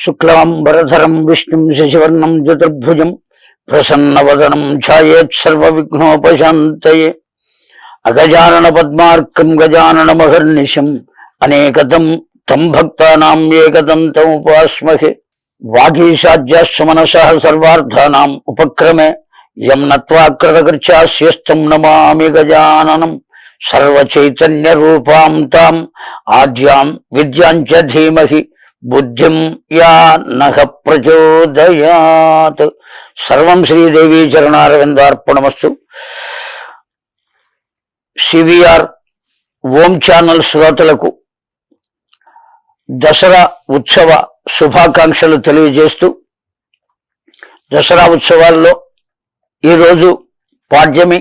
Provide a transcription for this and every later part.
శుక్లాంబరధరం విష్ణుం శశివర్ణం చతుర్భుజం ప్రసన్నవదనం ఛాయేత్ సర్వవిఘ్నోపశాంతయే అగజానన పద్మార్కం గజాననమహర్నిశం అనేకతం తం భక్తానాం ఏకతం తముపాస్మహే ఉపాస్మహే సర్వార్థానాం ఉపక్రమే యం నత్వా కృతకృత్యాస్యస్తం నమామి గజాననం సర్వచైతన్య రూపాం తాం ఆద్యాం విద్యాం చ ధీమహి బుద్ధిం యా నహ ప్రచోదయాత్. సర్వం శ్రీదేవి చరణారవిందార్పణమస్తు. సివిఆర్ ఓం ఛానల్ శ్రోతలకు దసరా ఉత్సవ శుభాకాంక్షలు తెలియజేస్తూ దసరా ఉత్సవాల్లో ఈరోజు పాడ్యమి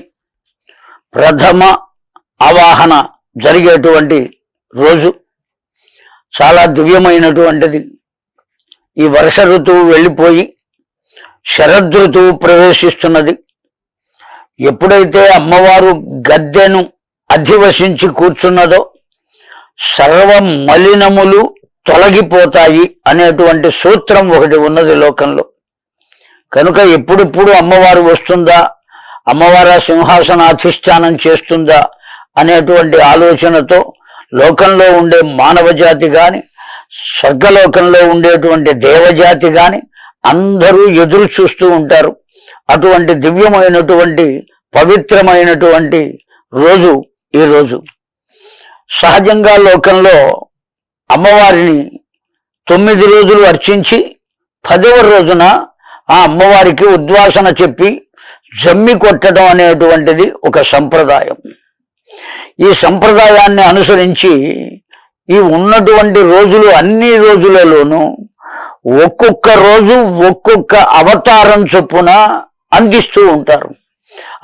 ప్రథమ ఆవాహన జరిగేటువంటి రోజు. చాలా దివ్యమైనటువంటిది. ఈ వర్ష ఋతువు వెళ్ళిపోయి శరదృతువు ప్రవేశిస్తున్నది. ఎప్పుడైతే అమ్మవారు గద్దెను అధివసించి కూర్చున్నదో సర్వ మలినములు తొలగిపోతాయి అనేటువంటి సూత్రం ఒకటి ఉన్నది లోకంలో. కనుక ఎప్పుడెప్పుడు అమ్మవారు వస్తుందా అమ్మవారు ఆ సింహాసనాధిష్టానం చేస్తుందా అనేటువంటి ఆలోచనతో లోకంలో ఉండే మానవ జాతి గాని స్వర్గలోకంలో ఉండేటువంటి దేవజాతి గాని అందరూ ఎదురు చూస్తూ ఉంటారు. అటువంటి దివ్యమైనటువంటి పవిత్రమైనటువంటి రోజు ఈ రోజు. సహజంగా లోకంలో అమ్మవారిని తొమ్మిది రోజులు అర్చించి పదవ రోజున ఆ అమ్మవారికి ఉద్వాసన చెప్పి జమ్మి కొట్టడం అనేటువంటిది ఒక సంప్రదాయం. ఈ సంప్రదాయాన్ని అనుసరించి ఈ ఉన్నటువంటి రోజులు అన్ని రోజులలోనూ ఒక్కొక్క రోజు ఒక్కొక్క అవతారం చొప్పున అందిస్తూ ఉంటారు.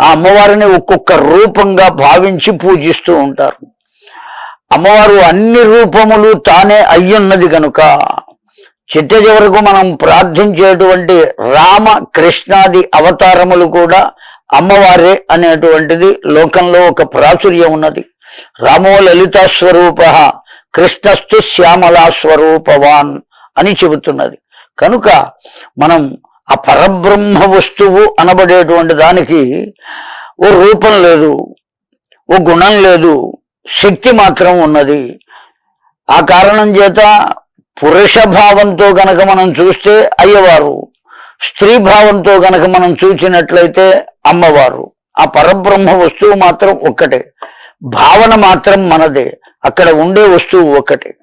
ఆ అమ్మవారిని ఒక్కొక్క రూపంగా భావించి పూజిస్తూ ఉంటారు. అమ్మవారు అన్ని రూపములు తానే అయ్యున్నది కనుక చిట్ట చివరకు మనం ప్రార్థించేటువంటి రామ కృష్ణాది అవతారములు కూడా అమ్మవారే అనేటువంటిది లోకంలో ఒక ప్రాచుర్యం ఉన్నది. రామో లలితా స్వరూప కృష్ణస్తు శ్యామలా స్వరూపవాన్ అని చెబుతున్నది. కనుక మనం ఆ పరబ్రహ్మ వస్తువు అనబడేటువంటి దానికి ఓ రూపం లేదు ఓ గుణం లేదు శక్తి మాత్రం ఉన్నది. ఆ కారణం చేత పురుష భావంతో గనక మనం చూస్తే అయ్యవారు స్త్రీ భావంతో గనక మనం చూచినట్లయితే అమ్మవారు. ఆ పరబ్రహ్మ వస్తువు మాత్రం ఒక్కటే. భావన మాత్రం మనదే. అక్కడ ఉండే వస్తువు ఒక్కటే.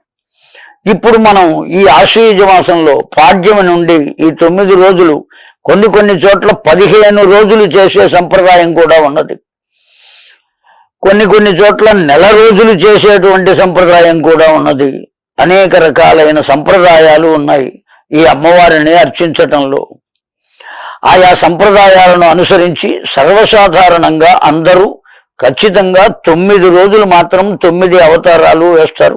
ఇప్పుడు మనం ఈ ఆశ్వయుజ మాసంలో పాడ్యమి నుండి ఈ తొమ్మిది రోజులు కొన్ని కొన్ని చోట్ల పదిహేను రోజులు చేసే సంప్రదాయం కూడా ఉన్నది. కొన్ని కొన్ని చోట్ల నెల రోజులు చేసేటువంటి సంప్రదాయం కూడా ఉన్నది. అనేక రకాలైన సంప్రదాయాలు ఉన్నాయి ఈ అమ్మవారిని అర్చించటంలో. ఆయా సంప్రదాయాలను అనుసరించి సర్వసాధారణంగా అందరూ ఖచ్చితంగా తొమ్మిది రోజులు మాత్రం తొమ్మిది అవతారాలు వేస్తారు.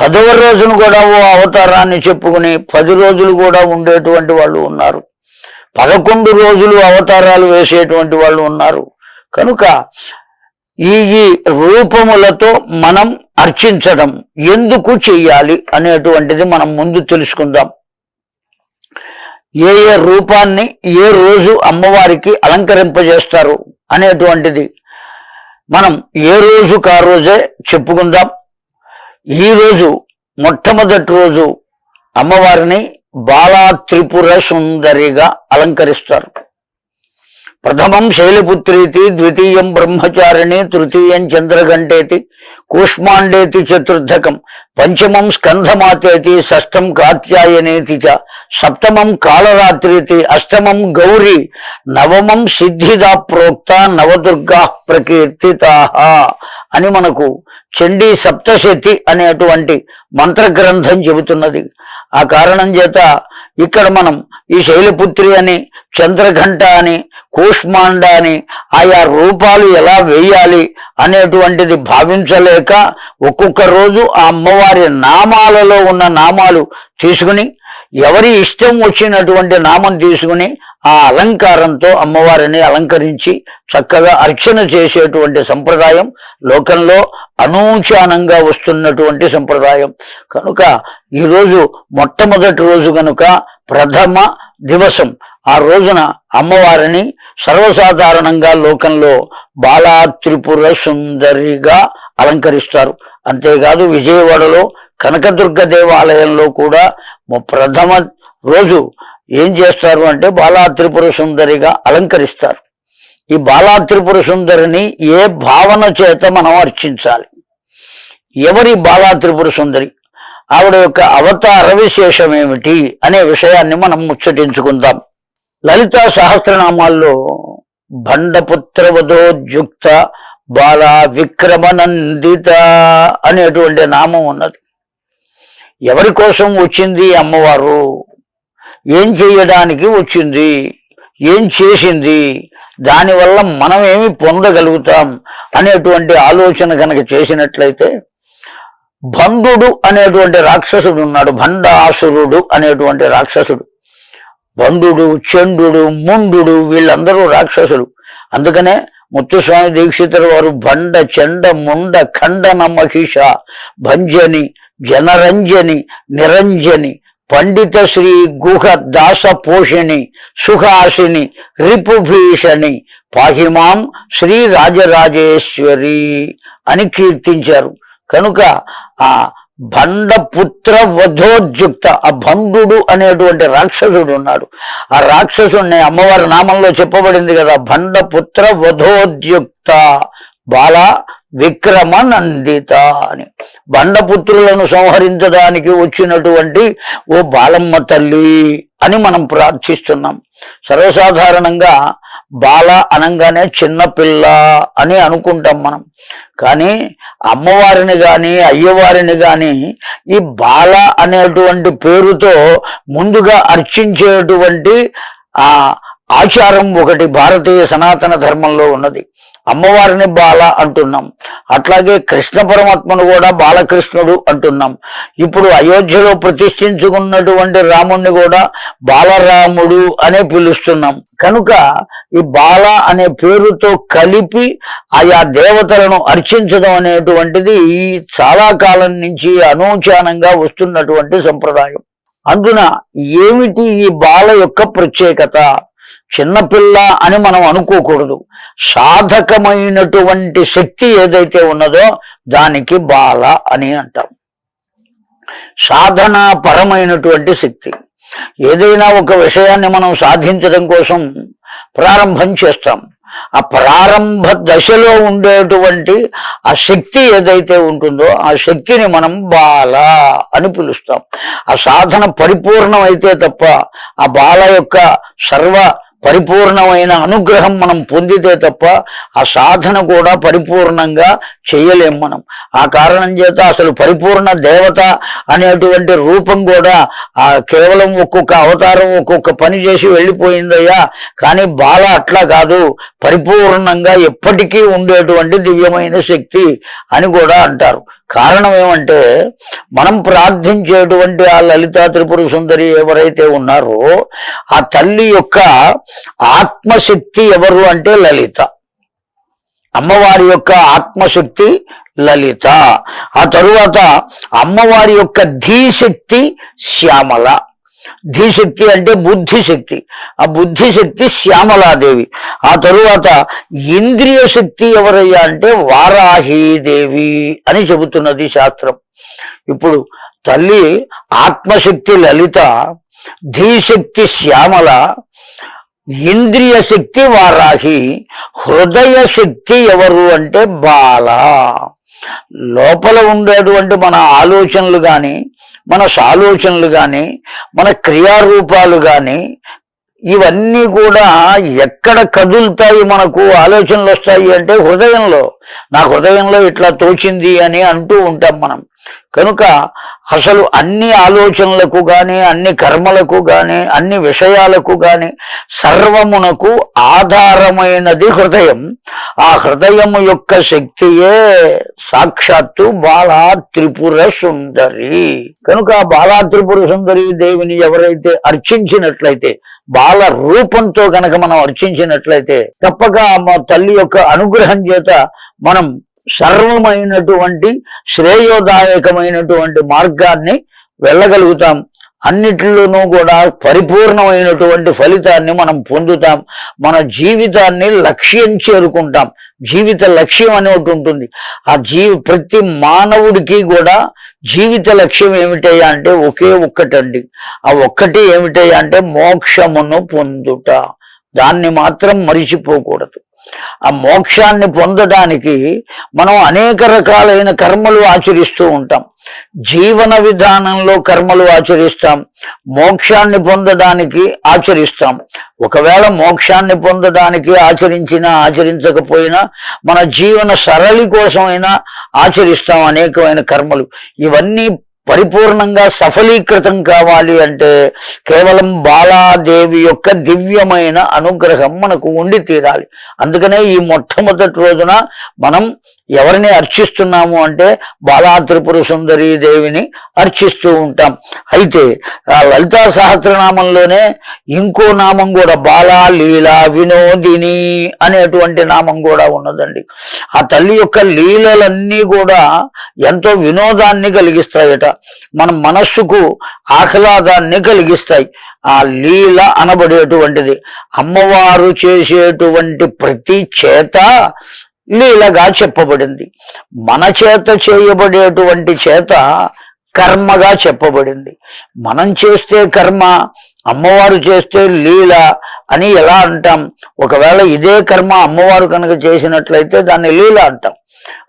పదవ రోజును కూడా ఓ అవతారాన్ని చెప్పుకుని పది రోజులు కూడా ఉండేటువంటి వాళ్ళు ఉన్నారు. పదకొండు రోజులు అవతారాలు వేసేటువంటి వాళ్ళు ఉన్నారు. కనుక ఈ ఈ రూపములతో మనం అర్చించడం ఎందుకు చెయ్యాలి అనేటువంటిది మనం ముందు తెలుసుకుందాం. ఏ ఏ రూపాన్ని ఏ రోజు అమ్మవారికి అలంకరింపజేస్తారు అనేటువంటిది మనం ఏ రోజుకు ఆ రోజే చెప్పుకుందాం. ఈ రోజు మొట్టమొదటి రోజు అమ్మవారిని బాలా త్రిపుర సుందరిగా అలంకరిస్తారు. ప్రథమం శైలపుత్రీతి ద్వితీయం బ్రహ్మచారిణి తృతీయం చంద్రఘంటేతి కూష్మాండేతి చతుర్థకం పంచమం స్కంధమాతేతి షష్టం కాత్యాయనేతి చ సప్తమం కాళరాత్రితి అష్టమం గౌరీ నవమం సిద్ధిదా ప్రోక్త నవదుర్గా ప్రకీర్తితా అని మనకు చండీ సప్తశతి అనేటువంటి మంత్రగ్రంథం చెబుతున్నది. ఆ కారణం చేత ఇక్కడ మనం ఈ శైలపుత్రి అని చంద్రఘంట అని కూష్మాండ అని ఆయా రూపాలు ఎలా వేయాలి అనేటువంటిది భావించలేక ఒక్కొక్క రోజు ఆ అమ్మవారి నామాలలో ఉన్న నామాలు తీసుకుని ఎవరి ఇష్టం వచ్చినటువంటి నామం తీసుకుని ఆ అలంకారంతో అమ్మవారిని అలంకరించి చక్కగా అర్చన చేసేటువంటి సంప్రదాయం లోకంలో అనూచానంగా వస్తున్నటువంటి సంప్రదాయం. కనుక ఈరోజు మొట్టమొదటి రోజు కనుక ప్రథమ దివసం. ఆ రోజున అమ్మవారిని సర్వసాధారణంగా లోకంలో బాలా త్రిపుర సుందరిగా అలంకరిస్తారు. అంతేకాదు విజయవాడలో కనకదుర్గ దేవాలయంలో కూడా ప్రథమ రోజు ఏం చేస్తారు అంటే బాలా త్రిపుర సుందరిగా అలంకరిస్తారు. ఈ బాలా త్రిపుర సుందరిని ఏ భావన చేత మనం అర్చించాలి? ఎవరి బాలా త్రిపుర సుందరి? ఆవిడ యొక్క అవతార విశేషం ఏమిటి అనే విషయాన్ని మనం ముచ్చటించుకుందాం. లలితా సహస్రనామాల్లో భండపుత్రవధోద్యుక్త బాల విక్రమనందిత అనేటువంటి నామం ఉన్నది. ఎవరి కోసం వచ్చింది అమ్మవారు? ఏం చేయడానికి వచ్చింది? ఏం చేసింది? దానివల్ల మనం ఏమి పొందగలుగుతాం? అనేటువంటి ఆలోచన కనుక చేసినట్లయితే బంధుడు అనేటువంటి రాక్షసుడు ఉన్నాడు. భండాసురుడు అనేటువంటి రాక్షసుడు. బంధుడు చండు ముండు వీళ్ళందరూ రాక్షసులు. అందుకనే ముత్తుస్వామి దీక్షితుల వారు బండ చండ ముండ ఖండన మహిష భంజని జనరంజని నిరంజని పండిత శ్రీ గుహ దాస పోషిణి సుహాసిని రిపుభీషణి పాహిమాం శ్రీ రాజరాజేశ్వరి అని కీర్తించారు. కనుక ఆ భండపుత్ర వధోద్యుక్త ఆ భండు అనేటువంటి రాక్షసుడు ఉన్నాడు. ఆ రాక్షసుడిని అమ్మవారి నామంలో చెప్పబడింది కదా భండపుత్ర వధోద్యుక్త. బాల విక్రమ నందిత అని. బండపుత్రులను సంహరించడానికి వచ్చినటువంటి ఓ బాలమ్మ తల్లి అని మనం ప్రార్థిస్తున్నాం. సర్వసాధారణంగా బాల అనగానే చిన్నపిల్ల అని అనుకుంటాం మనం. కానీ అమ్మవారిని గాని అయ్యవారిని గాని ఈ బాల అనేటువంటి పేరుతో ముందుగా అర్చించేటువంటి ఆ ఆచారం ఒకటి భారతీయ సనాతన ధర్మంలో ఉన్నది. అమ్మవారిని బాల అంటున్నాం. అట్లాగే కృష్ణ పరమాత్మను కూడా బాలకృష్ణుడు అంటున్నాం. ఇప్పుడు అయోధ్యలో ప్రతిష్ఠించుకున్నటువంటి రాముణ్ణి కూడా బాలరాముడు అనే పిలుస్తున్నాం. కనుక ఈ బాల అనే పేరుతో కలిపి ఆయా దేవతలను అర్చించడం అనేటువంటిది ఈ చాలా కాలం నుంచి అనూచానంగా వస్తున్నటువంటి సంప్రదాయం. అందున ఏమిటి ఈ బాల యొక్క ప్రత్యేకత? చిన్నపిల్ల అని మనం అనుకోకూడదు. సాధకమైనటువంటి శక్తి ఏదైతే ఉన్నదో దానికి బాల అని అంటాం. సాధన పరమైనటువంటి శక్తి. ఏదైనా ఒక విషయాన్ని మనం సాధించడం కోసం ప్రారంభం చేస్తాం. ఆ ప్రారంభ దశలో ఉండేటువంటి ఆ శక్తి ఏదైతే ఉంటుందో ఆ శక్తిని మనం బాల అని పిలుస్తాం. ఆ సాధన పరిపూర్ణమైతే తప్ప ఆ బాల యొక్క సర్వ పరిపూర్ణమైన అనుగ్రహం మనం పొందితే తప్ప ఆ సాధన కూడా పరిపూర్ణంగా చేయలేం మనం. ఆ కారణం చేత అసలు పరిపూర్ణ దేవత అనేటువంటి రూపం కూడా ఆ కేవలం ఒక్కొక్క అవతారం ఒక్కొక్క పని చేసి వెళ్ళిపోయిందయ్యా. కానీ బాల అట్లా కాదు. పరిపూర్ణంగా ఎప్పటికీ ఉండేటువంటి దివ్యమైన శక్తి అని కూడా అంటారు. కారణం ఏమంటే మనం ప్రార్థించేటువంటి ఆ లలితా త్రిపుర సుందరి ఎవరైతే ఉన్నారో ఆ తల్లి యొక్క ఆత్మశక్తి ఎవరు అంటే లలిత. అమ్మవారి యొక్క ఆత్మశక్తి లలిత. ఆ తరువాత అమ్మవారి యొక్క ధీశక్తి శ్యామల. ధీశక్తి అంటే బుద్ధిశక్తి. ఆ బుద్ధిశక్తి శ్యామలాదేవి. ఆ తరువాత ఇంద్రియ శక్తి ఎవరయ్యా అంటే వారాహీదేవి అని చెబుతున్నది శాస్త్రం. ఇప్పుడు తల్లి ఆత్మశక్తి లలిత ధీశక్తి శ్యామల ఇంద్రియ శక్తి వారాహి హృదయ శక్తి ఎవరు అంటే బాల. లోపల ఉండేటువంటి మన ఆలోచనలు కానీ మన సాలోచనలు కానీ మన క్రియారూపాలు కానీ ఇవన్నీ కూడా ఎక్కడ కదులుతాయి మనకు ఆలోచనలు వస్తాయి అంటే హృదయంలో. నా హృదయంలో ఇట్లా తోచింది అని అంటూ ఉంటాం మనం. కనుక అసలు అన్ని ఆలోచనలకు గాని అన్ని కర్మలకు గాని అన్ని విషయాలకు గాని సర్వమునకు ఆధారమైనది హృదయం. ఆ హృదయం యొక్క శక్తియే సాక్షాత్తు బాలా త్రిపుర సుందరి. కనుక ఆ బాలా త్రిపుర సుందరి దేవిని ఎవరైతే అర్చించినట్లయితే బాల రూపంతో గనక మనం అర్చించినట్లయితే తప్పక మా తల్లి యొక్క అనుగ్రహం చేత మనం సర్వమైనటువంటి శ్రేయోదాయకమైనటువంటి మార్గాన్ని వెళ్ళగలుగుతాం. అన్నిటిలోనూ కూడా పరిపూర్ణమైనటువంటి ఫలితాన్ని మనం పొందుతాం. మన జీవితాన్ని లక్ష్యం చేరుకుంటాం. జీవిత లక్ష్యం అని ఒకటి ఉంటుంది. ఆ జీవి ప్రతి మానవుడికి కూడా జీవిత లక్ష్యం ఏమిటయ్యా అంటే ఒకే ఒక్కటండి. ఆ ఒక్కటి ఏమిటయ్యా అంటే మోక్షమును పొందుట. దాన్ని మాత్రం మరిచిపోకూడదు. ఆ మోక్షాన్ని పొందడానికి మనం అనేక రకాలైన కర్మలు ఆచరిస్తూ ఉంటాం. జీవన విధానంలో కర్మలు ఆచరిస్తాం. మోక్షాన్ని పొందడానికి ఆచరిస్తాం. ఒకవేళ మోక్షాన్ని పొందడానికి ఆచరించినా ఆచరించకపోయినా మన జీవన సరళి కోసమైనా ఆచరిస్తాం అనేకమైన కర్మలు. ఇవన్నీ పరిపూర్ణంగా సఫలీకృతం కావాలి అంటే కేవలం బాలాదేవి యొక్క దివ్యమైన అనుగ్రహం మనకు ఉండి తీరాలి. అందుకనే ఈ మొట్టమొదటి రోజున మనం ఎవరిని అర్చిస్తున్నాము అంటే బాలా త్రిపుర సుందరి దేవిని అర్చిస్తూ ఉంటాం. అయితే ఆ లలితా సహస్రనామంలోనే ఇంకో నామం కూడా బాలా లీలా వినోదిని అనేటువంటి నామం కూడా ఉన్నదండి. ఆ తల్లి యొక్క లీలలన్నీ కూడా ఎంతో వినోదాన్ని కలిగిస్తాయట. మన మనస్సుకు ఆహ్లాదాన్ని కలిగిస్తాయి. ఆ లీల అనబడేటువంటిది. అమ్మవారు చేసేటువంటి ప్రతి చేత లీలగా చెప్పబడింది. మన చేత చేయబడేటువంటి చేత కర్మగా చెప్పబడింది. మనం చేస్తే కర్మ అమ్మవారు చేస్తే లీల అని ఎలా అంటాం? ఒకవేళ ఇదే కర్మ అమ్మవారు కనుక చేసినట్లయితే దాన్ని లీల అంటాం.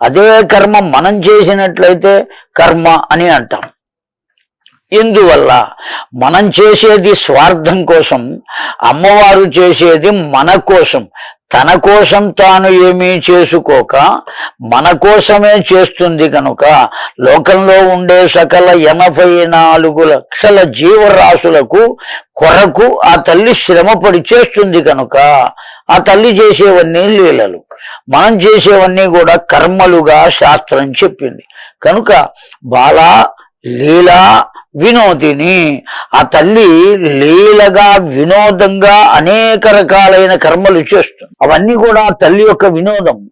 అదే కర్మ మనం చేసినట్లయితే కర్మ అని అంటాం. ఇందువల్ల మనం చేసేది స్వార్థం కోసం అమ్మవారు చేసేది మన కోసం. తన కోసం తాను ఏమీ చేసుకోక మన కోసమే చేస్తుంది కనుక లోకంలో ఉండే సకల ఎనభై నాలుగు లక్షల జీవరాశులకు కొరకు ఆ తల్లి శ్రమపడి చేస్తుంది కనుక ఆ తల్లి చేసేవన్నీ లీలలు. మనం చేసేవన్నీ కూడా కర్మలుగా శాస్త్రం చెప్పింది. కనుక బాల లీలా వినోదిని. ఆ తల్లి లీలగా వినోదంగా అనేక రకాలైన కర్మలు చేస్తుంది. అవన్నీ కూడా తల్లి యొక్క వినోదం.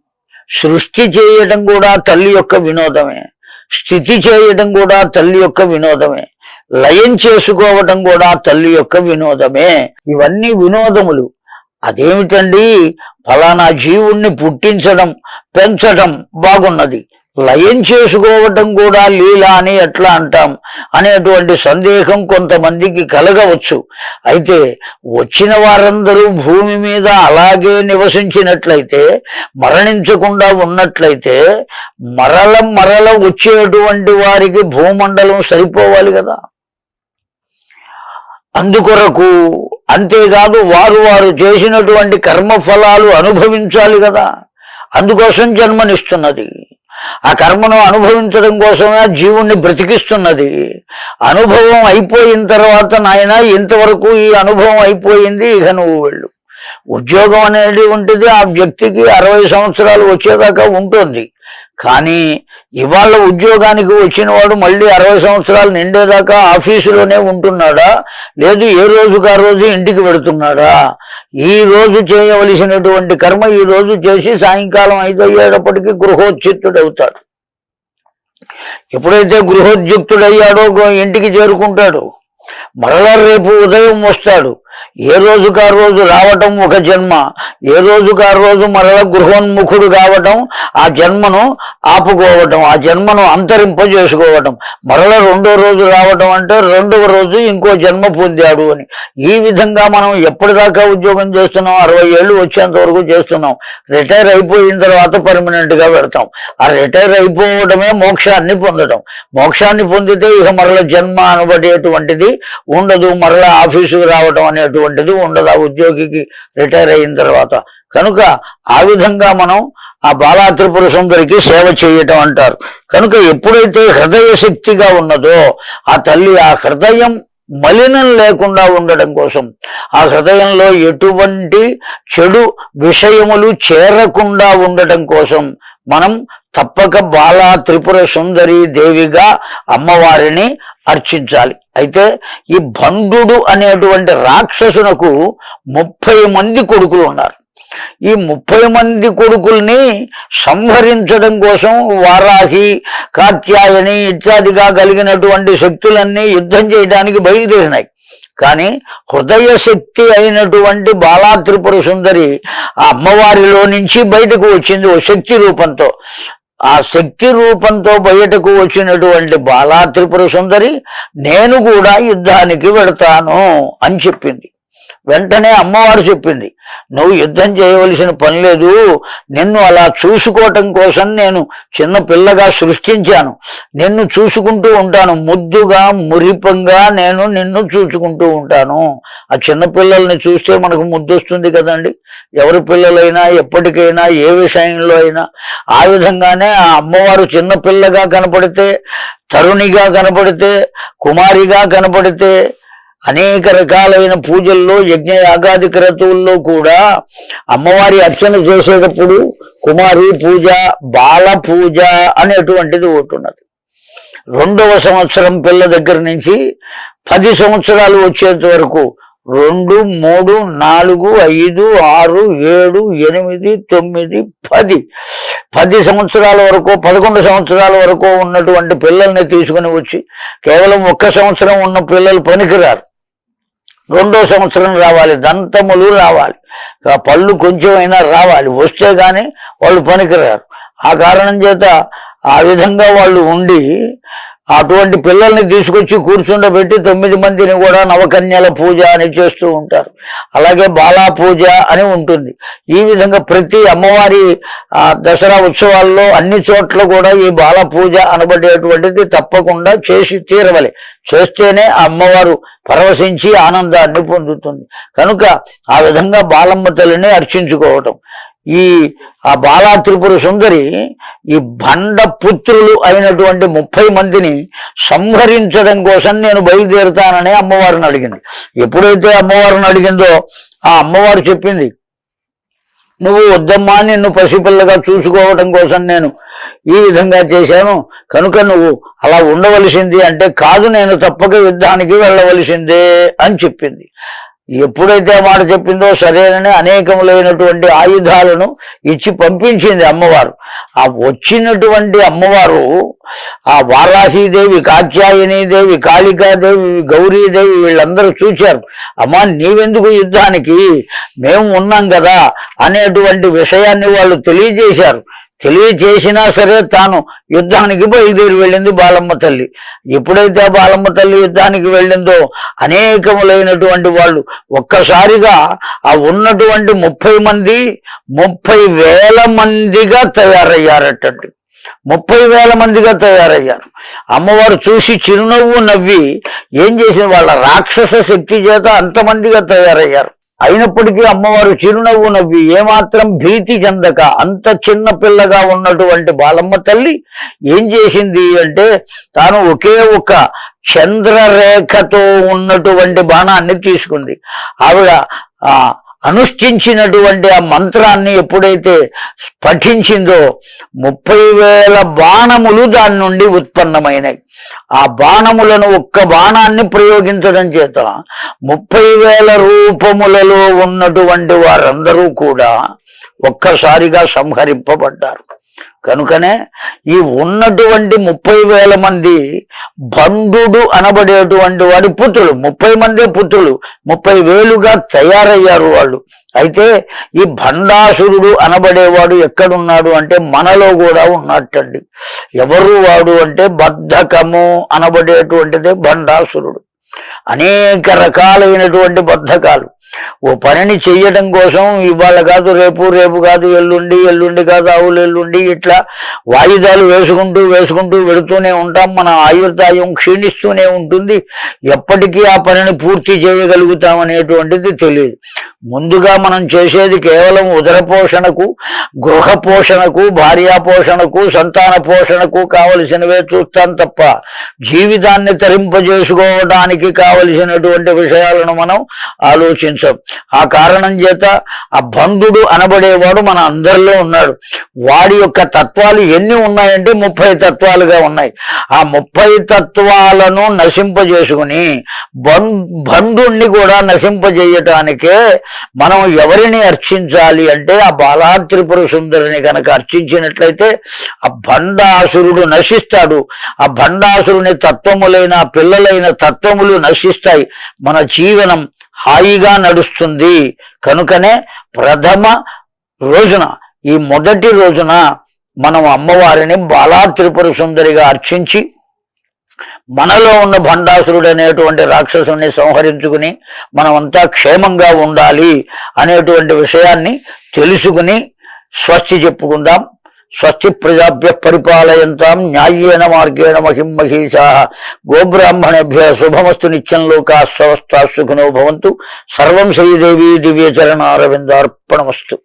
సృష్టి చేయడం కూడా తల్లి యొక్క వినోదమే. స్థితి చేయడం కూడా తల్లి యొక్క వినోదమే. లయం చేసుకోవటం కూడా తల్లి యొక్క వినోదమే. ఇవన్నీ వినోదములు. అదేమిటండి? ఫలానా జీవుణ్ణి పుట్టించడం పెంచడం బాగున్నది. లయం చేసుకోవటం కూడా లీల అని ఎట్లా అంటాం అనేటువంటి సందేహం కొంతమందికి కలగవచ్చు. అయితే వచ్చిన వారందరూ భూమి మీద అలాగే నివసించినట్లయితే మరణించకుండా ఉన్నట్లయితే మరల మరల వచ్చేటువంటి వారికి భూమండలం సరిపోవాలి కదా. అందుకొరకు అంతేకాదు వారు వారు చేసినటువంటి కర్మఫలాలు అనుభవించాలి కదా. అందుకోసం జన్మనిస్తున్నది. ఆ కర్మను అనుభవించడం కోసమే జీవుణ్ణి బ్రతికిస్తున్నది. అనుభవం అయిపోయిన తర్వాత నాయన ఇంతవరకు ఈ అనుభవం అయిపోయింది ఇక నువ్వు వెళ్ళు. ఉద్యోగం అనేది ఉంటుంది ఆ వ్యక్తికి అరవై సంవత్సరాలు వచ్చేదాకా ఉంటుంది. కానీ ఇవాళ ఉద్యోగానికి వచ్చిన వాడు మళ్ళీ అరవై సంవత్సరాలు నిండేదాకా ఆఫీసులోనే ఉంటున్నాడా? లేదు ఏ రోజుకు ఆ రోజు ఇంటికి పెడుతున్నాడా ఈ రోజు చేయవలసినటువంటి కర్మ ఈ రోజు చేసి సాయంకాలం ఐదు అయ్యేటప్పటికీ గృహోచిత్తుడవుతాడు ఎప్పుడైతే గృహోద్యుక్తుడయ్యాడో ఇంటికి చేరుకుంటాడు. మరలా రేపు ఉదయం వస్తాడు. ఏ రోజుకా రోజు రావటం ఒక జన్మ ఏ రోజుకా రోజు మరల గృహోన్ముఖుడు కావటం ఆ జన్మను ఆపుకోవటం ఆ జన్మను అంతరింపజేసుకోవటం. మరల రెండో రోజు రావటం అంటే రెండవ రోజు ఇంకో జన్మ పొందాడు అని. ఈ విధంగా మనం ఎప్పటిదాకా ఉద్యోగం చేస్తున్నాం అరవై ఏళ్ళు వచ్చేంత వరకు చేస్తున్నాం. రిటైర్ అయిపోయిన తర్వాత పర్మనెంట్గా పెడతాం. ఆ రిటైర్ అయిపోవడమే మోక్షాన్ని పొందడం మోక్షాన్ని పొందితే ఇక మరల జన్మ అనబడేటువంటిది ఉండదు. మరల ఆఫీసుకు రావడం అనేటువంటిది ఉండదు. ఆ ఉద్యోగికి రిటైర్ అయిన తర్వాత. కనుక ఆ విధంగా మనం ఆ బాలా త్రిపుర సుందరికి సేవ చేయటం అంటారు. కనుక ఎప్పుడైతే హృదయ శక్తిగా ఉన్నదో ఆ తల్లి ఆ హృదయం మలినం లేకుండా ఉండడం కోసం ఆ హృదయంలో ఎటువంటి చెడు విషయములు చేరకుండా ఉండటం కోసం మనం తప్పక బాలా త్రిపుర సుందరి దేవిగా అమ్మవారిని అర్చించాలి. అయితే ఈ భండు అనేటువంటి రాక్షసునకు ముప్పై మంది కొడుకులు ఉన్నారు. ఈ ముప్పై మంది కొడుకుల్ని సంహరించడం కోసం వారాహి కాత్యాయని ఇత్యాదిగా కలిగినటువంటి శక్తులన్నీ యుద్ధం చేయడానికి బయలుదేరినాయి. కానీ హృదయ శక్తి అయినటువంటి బాలా త్రిపుర సుందరి ఆ అమ్మవారిలో నుంచి బయటకు వచ్చింది ఓ శక్తి రూపంతో. ఆ శక్తి రూపంతో బయటకు వచ్చినటువంటి బాలా త్రిపుర సుందరి నేను కూడా యుద్ధానికి వెడతాను అని చెప్పింది. వెంటనే అమ్మవారు చెప్పింది నువ్వు యుద్ధం చేయవలసిన పని లేదు. నిన్ను అలా చూసుకోవటం కోసం నేను చిన్న పిల్లగా సృష్టించాను. నిన్ను చూసుకుంటూ ఉంటాను. ముద్దుగా మురిపంగా నేను నిన్ను చూసుకుంటూ ఉంటాను. ఆ చిన్న పిల్లల్ని చూస్తే మనకు ముద్దు వస్తుంది కదండి. ఎవరి పిల్లలైనా ఎప్పటికైనా ఏ విషయంలో అయినా. ఆ విధంగానే ఆ అమ్మవారు చిన్న పిల్లగా కనపడితే తరుణిగా కనపడితే కుమారిగా కనపడితే అనేక రకాలైన పూజల్లో యజ్ఞ యాగాది క్రతువుల్లో కూడా అమ్మవారి అర్చన చేసేటప్పుడు కుమారి పూజ బాల పూజ అనేటువంటిది ఒకటి ఉన్నది. రెండవ సంవత్సరం పిల్ల దగ్గర నుంచి పది సంవత్సరాలు వచ్చేంత వరకు రెండు మూడు నాలుగు ఐదు ఆరు ఏడు ఎనిమిది తొమ్మిది పది. పది సంవత్సరాల వరకు పదకొండు సంవత్సరాల వరకు ఉన్నటువంటి పిల్లల్ని తీసుకుని వచ్చి కేవలం ఒక్క సంవత్సరం ఉన్న పిల్లలు పనికిరారు. రెండో సంవత్సరం రావాలి దంతములు రావాలి. పళ్ళు కొంచెమైనా రావాలి వస్తే కానీ వాళ్ళు పనికిరారు. ఆ కారణం చేత ఆ విధంగా వాళ్ళు ఉండి అటువంటి పిల్లల్ని తీసుకొచ్చి కూర్చుండబెట్టి తొమ్మిది మందిని కూడా నవకన్యల పూజ అని చేస్తూ ఉంటారు. అలాగే బాలా పూజ అని ఉంటుంది. ఈ విధంగా ప్రతి అమ్మవారి దసరా ఉత్సవాల్లో అన్ని చోట్ల కూడా ఈ బాల పూజ అనబడేటువంటిది తప్పకుండా చేసి తీరవలి. చేస్తేనే ఆ అమ్మవారు పరవశించి ఆనందాన్ని పొందుతుంది. కనుక ఆ విధంగా బాలమ్మ తల్లిని అర్చించుకోవటం. ఈ ఆ బాలా త్రిపుర సుందరి ఈ బండ పుత్రులు అయినటువంటి ముప్పై మందిని సంహరించడం కోసం నేను బయలుదేరుతానని అమ్మవారిని అడిగింది. ఎప్పుడైతే అమ్మవారిని అడిగిందో ఆ అమ్మవారు చెప్పింది నువ్వు వద్దమ్మా నిన్ను పసిపిల్లగా చూసుకోవటం కోసం నేను ఈ విధంగా చేశాను. కనుక నువ్వు అలా ఉండవలసింది అంటే కాదు నేను తప్పక యుద్ధానికి వెళ్ళవలసిందే అని చెప్పింది. ఎప్పుడైతే మాట చెప్పిందో సరేనని అనేకములైనటువంటి ఆయుధాలను ఇచ్చి పంపించింది అమ్మవారు. ఆ వచ్చినటువంటి అమ్మవారు ఆ వారాహీదేవి కాత్యాయనీదేవి కాళికాదేవి గౌరీదేవి వీళ్ళందరూ చూచారు అమ్మా నీవెందుకు యుద్ధానికి? మేము ఉన్నాం కదా అనేటువంటి విషయాన్ని వాళ్ళు తెలియజేశారు. తెలియచేసినా సరే తాను యుద్ధానికి బయలుదేరి వెళ్ళింది బాలమ్మ తల్లి. ఎప్పుడైతే బాలమ్మ తల్లి యుద్ధానికి వెళ్ళిందో అనేకములైనటువంటి వాళ్ళు ఒక్కసారిగా ఆ ఉన్నటువంటి ముప్పై మంది ముప్పై వేల మందిగా తయారయ్యారటండి. ముప్పై వేల మందిగా తయారయ్యారు. అమ్మవారు చూసి చిరునవ్వు నవ్వి ఏం చేసిన వాళ్ళ రాక్షస శక్తి చేత అంతమందిగా తయారయ్యారు. అయినప్పటికీ అమ్మవారు చిరునవ్వు నవ్వి ఏమాత్రం భీతి చెందక అంత చిన్న పిల్లగా ఉన్నటువంటి బాలమ్మ తల్లి ఏం చేసింది అంటే తాను ఒకే ఒక చంద్రరేఖతో ఉన్నటువంటి బాణాన్ని తీసుకుంది. ఆవిడ అనుష్ఠించినటువంటి ఆ మంత్రాన్ని ఎప్పుడైతే పఠించిందో ముప్పై వేల బాణములు దాని నుండి ఉత్పన్నమైనాయి. ఆ బాణములను ఒక్క బాణాన్ని ప్రయోగించడం చేత ముప్పై వేల రూపములలో ఉన్నటువంటి వారందరూ కూడా ఒక్కసారిగా సంహరింపబడ్డారు. కనుకనే ఈ ఉన్నటువంటి ముప్పై వేల మంది బండు అనబడేటువంటి వాడి పుత్రులు ముప్పై మందే పుత్రులు ముప్పై వేలుగా తయారయ్యారు వాళ్ళు. అయితే ఈ భండాసురుడు అనబడేవాడు ఎక్కడున్నాడు అంటే మనలో కూడా ఉన్నట్టండి ఎవరు వాడు అంటే బద్ధకము అనబడేటువంటిదే భండాసురుడు అనేక రకాలైనటువంటి బద్ధకాలు. ఓ పనిని చెయ్యడం కోసం ఇవాళ కాదు రేపు రేపు కాదు ఎల్లుండి ఎల్లుండి కాదు ఆవులు ఎల్లుండి ఇట్లా వాయిదాలు వేసుకుంటూ వేసుకుంటూ వెళుతూనే ఉంటాం. మన ఆయుర్దాయం క్షీణిస్తూనే ఉంటుంది. ఎప్పటికీ ఆ పనిని పూర్తి చేయగలుగుతాం అనేటువంటిది తెలియదు. ముందుగా మనం చేసేది కేవలం ఉదర పోషణకు గృహ పోషణకు భార్యా పోషణకు సంతాన పోషణకు కావలసినవే చూస్తాం తప్ప జీవితాన్ని తరింపజేసుకోవడానికి కావలసినటువంటి విషయాలను మనం ఆలోచించం. ఆ కారణం చేత ఆ బంధుడు అనబడేవాడు మన అందరిలో ఉన్నాడు. వాడి యొక్క తత్వాలు ఎన్ని ఉన్నాయంటే ముప్పై తత్వాలుగా ఉన్నాయి. ఆ ముప్పై తత్వాలను నశింపజేసుకుని బం బంధుణ్ణి కూడా నశింపజేయటానికే మనం ఎవరిని అర్చించాలి అంటే ఆ బాలాత్రిపుర సుందరిని కనుక అర్చించినట్లయితే ఆ భండాసురుడు నశిస్తాడు. ఆ భండాసురుని తత్వములైన పిల్లలైన తత్వములు నశిస్తాయి మన జీవనం హాయిగా నడుస్తుంది. కనుకనే ప్రథమ రోజున ఈ మొదటి రోజున మనం అమ్మవారిని బాలా త్రిపుర సుందరిగా అర్చించి మనలో ఉన్న భండాసురుడు అనేటువంటి రాక్షసుని సంహరించుకుని మనమంతా క్షేమంగా ఉండాలి అనేటువంటి విషయాన్ని తెలుసుకుని స్వస్తి చెప్పుకుందాం. స్వస్తి ప్రజాభ్య పరిపాలయంతాం న్యాయేన మార్గేణ మహిం మహీషా గోబ్రాహ్మణేభ్య శుభమస్తు నిత్యం లోకా స్వస్థ సుఖినో భవంతు. సర్వం శ్రీదేవి దివ్యచరణారవిందార్పణమస్తు.